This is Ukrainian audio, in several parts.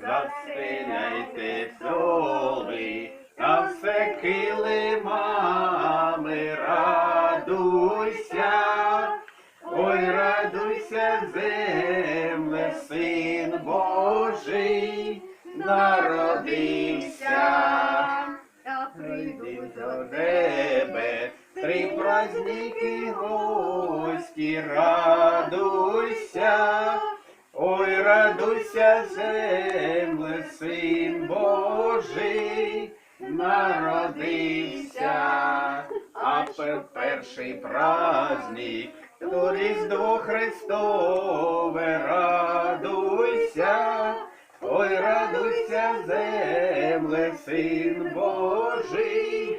Застеляйте соли, та все килимами радуйся. Ой, радуйся, земле, син Божий, народився. Три праздники гості, радуйся. Ой, радуйся, земле, син Божий, народився. А пер- перший праздник, то Різдво Христове, радуйся. Ой, радуйся, земле, син Божий,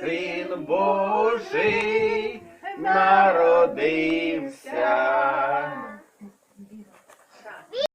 син Божий, народився.